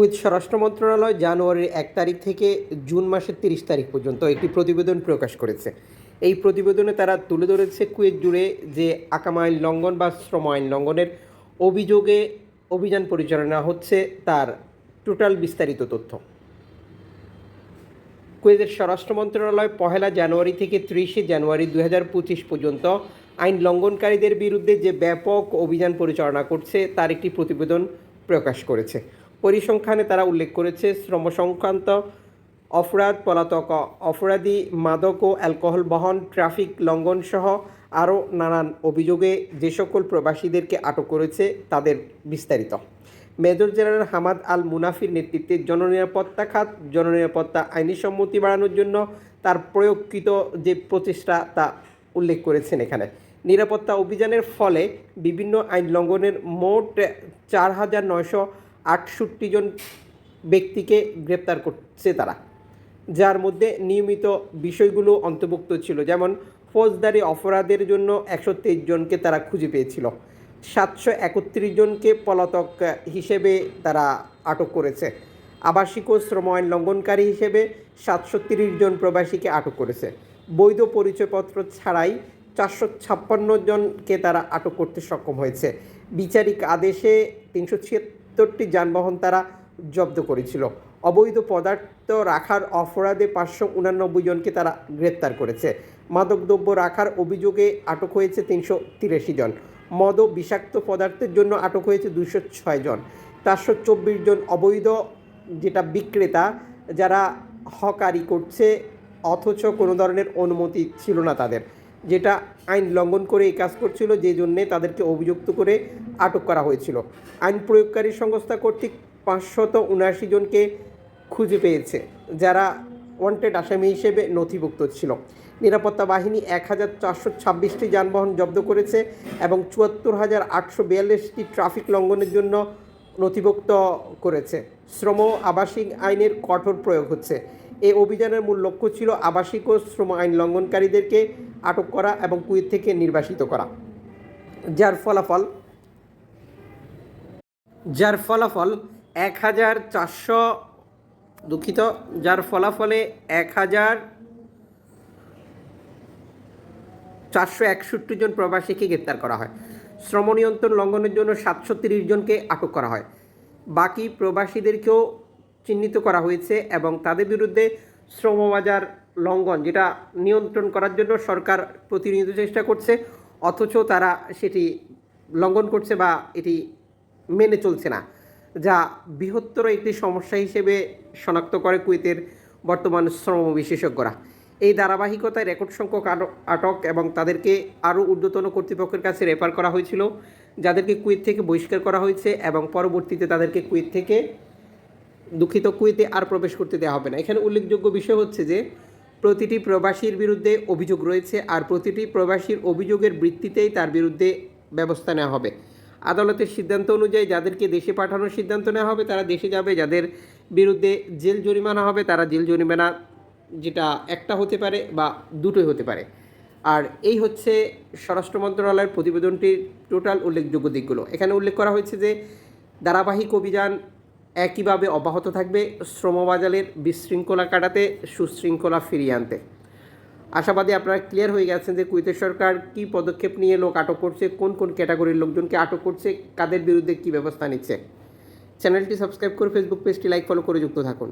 Kuwait স্বরাষ্ট্র মন্ত্রণালয় জানুয়ারির এক তারিখ থেকে জুন মাসের তিরিশ তারিখ পর্যন্ত একটি প্রতিবেদন প্রকাশ করেছে। এই প্রতিবেদনে তারা তুলে ধরেছে কুয়েত জুড়ে যে আকাম আইন লঙ্ঘন বা শ্রম আইন লঙ্ঘনের অভিযোগে অভিযান পরিচালনা হচ্ছে তার টোটাল বিস্তারিত তথ্য। কুয়েতের স্বরাষ্ট্র মন্ত্রণালয় পহেলা জানুয়ারি থেকে ত্রিশে জানুয়ারি দুই হাজার পঁচিশ পর্যন্ত আইন লঙ্ঘনকারীদের বিরুদ্ধে যে ব্যাপক অভিযান পরিচালনা করছে তার একটি প্রতিবেদন প্রকাশ করেছে। পরিসংখ্যানে তারা উল্লেখ করেছে শ্রম সংক্রান্ত অপরাধ, পলাতক অপরাধী, মাদক ও অ্যালকোহল বহন, ট্রাফিক লঙ্ঘন সহ আরও নানান অভিযোগে যে সকল প্রবাসীদেরকে আটক করেছে তাদের বিস্তারিত। Major general Hamad Al Munafir নেতৃত্বে জননিরাপত্তা খাত, জননিরাপত্তা আইনি সম্মতি বাড়ানোর জন্য তার প্রয়োগকৃত যে প্রচেষ্টা তা উল্লেখ করেছেন এখানে। নিরাপত্তা অভিযানের ফলে বিভিন্ন আইন লঙ্ঘনের মোট চার হাজার নয়শো আটষট্টি জন ব্যক্তিকে গ্রেপ্তার করছে তারা, যার মধ্যে নিয়মিত বিষয়গুলো অন্তর্ভুক্ত ছিল। যেমন, ফৌজদারি অপরাধের জন্য একশো তেইশ জনকে তারা খুঁজে পেয়েছিল। সাতশো একত্রিশ জনকে পলাতক হিসেবে তারা আটক করেছে। আবাসিক ও শ্রম আইন লঙ্ঘনকারী হিসেবে সাতশো তিরিশ জন প্রবাসীকে আটক করেছে। বৈধ পরিচয়পত্র ছাড়াই চারশো ছাপ্পান্ন জনকে তারা আটক করতে সক্ষম হয়েছে। বিচারিক আদেশে তিনশো ছিয়াত্তরটি যানবাহন তারা জব্দ করেছিল। অবৈধ পদার্থ রাখার অপরাধে পাঁচশো উনানব্বই জনকে তারা গ্রেপ্তার করেছে। মাদকদ্রব্য রাখার অভিযোগে আটক হয়েছে তিনশো তিরাশি জন। মদ ও বিষাক্ত পদার্থের জন্য আটক হয়েছে দুশো ছয় জন। চারশো চব্বিশ জন অবৈধ যেটা বিক্রেতা যারা হকারি করছে, অথচ কোনো ধরনের অনুমতি ছিল না তাদের। যেটা আইন লঙ্ঘন করে এই কাজ করছিল, যে জন্যে তাদেরকে অভিযুক্ত করে আটক করা হয়েছিল। আইন প্রয়োগকারী সংস্থা কর্তৃক পাঁচশত উনআশি জনকে খুঁজে পেয়েছে, যারা ওয়ান্টেড আসামি হিসেবে নথিভুক্ত ছিল। নিরাপত্তা বাহিনী এক হাজার চারশো ছাব্বিশটি যানবাহন জব্দ করেছে এবং চুয়াত্তর হাজার আটশো বিয়াল্লিশটি ট্রাফিক লঙ্ঘনের জন্য নথিভুক্ত করেছে। শ্রম আবাসিক আইনের কঠোর প্রয়োগ হচ্ছে। এই অভিযানের মূল লক্ষ্য ছিল আবাসিক ও শ্রম আইন লঙ্ঘনকারীদেরকে আটক করা এবং কুয়েত থেকে নির্বাসিত করা। যার ফলাফল যার ফলাফল এক হাজার চারশো দুঃখিত, যার ফলাফলে এক হাজার চারশো একষট্টি জন প্রবাসীকে গ্রেপ্তার করা হয়। শ্রম নিয়ন্ত্রণ লঙ্ঘনের জন্য সাতশো তিরিশ জনকে আটক করা হয়। বাকি প্রবাসীদেরকেও চিহ্নিত করা হয়েছে এবং তাদের বিরুদ্ধে শ্রমবাজার লঙ্ঘন, যেটা নিয়ন্ত্রণ করার জন্য সরকার প্রতিনিয়ত চেষ্টা করছে, অথচ তারা সেটি লঙ্ঘন করছে বা এটি মেনে চলছে না, যা বৃহত্তর একটি সমস্যা হিসেবে শনাক্ত করে কুয়েতের বর্তমান শ্রম বিশেষজ্ঞরা। এই ধারাবাহিকতায় রেকর্ড সংখ্যক আটক- আটক এবং তাদেরকে আরও ঊর্ধ্বতন কর্তৃপক্ষের কাছে রেফার করা হয়েছিল, যাদেরকে কুয়েত থেকে বহিষ্কার করা হয়েছে এবং পরবর্তীতে তাদেরকে কুয়েত থেকে দুঃখিত কুয়েতে আর প্রবেশ করতে দেওয়া হবে না। এখানে উল্লেখযোগ্য বিষয় হচ্ছে যে, প্রতিটি প্রবাসীর বিরুদ্ধে অভিযোগ রয়েছে আর প্রতিটি প্রবাসীর অভিযোগের ভিত্তিতেই তার বিরুদ্ধে ব্যবস্থা নেওয়া হবে। আদালতের সিদ্ধান্ত অনুযায়ী যাদেরকে দেশে পাঠানোর সিদ্ধান্ত নেওয়া হবে, তারা দেশে যাবে। যাদের বিরুদ্ধে জেল জরিমানা হবে, তারা জেল জরিমানা যেটা একটা হতে পারে বা দুটোই হতে পারে। আর এই হচ্ছে স্বরাষ্ট্র মন্ত্রণালয়ের প্রতিবেদনটির টোটাল উল্লেখযোগ্য দিকগুলো। এখানে উল্লেখ করা হয়েছে যে, ধারাবাহিক অভিযান একইভাবে অব্যাহত থাকবে শ্রমবাজারের বিশৃঙ্খলা কাটাতে, সুশৃঙ্খলা ফিরিয়ে আনতে। আশাবাদী আপনারা ক্লিয়ার হয়ে গেছেন যে কুয়েতের সরকার কি পদক্ষেপ নিয়ে লোক আটক করছে, কোন কোন ক্যাটাগরির লোকজনকে আটক করছে, কাদের বিরুদ্ধে কি ব্যবস্থা নিচ্ছে। চ্যানেলটি সাবস্ক্রাইব করে ফেসবুক পেজটি লাইক ফলো করে যুক্ত থাকুন।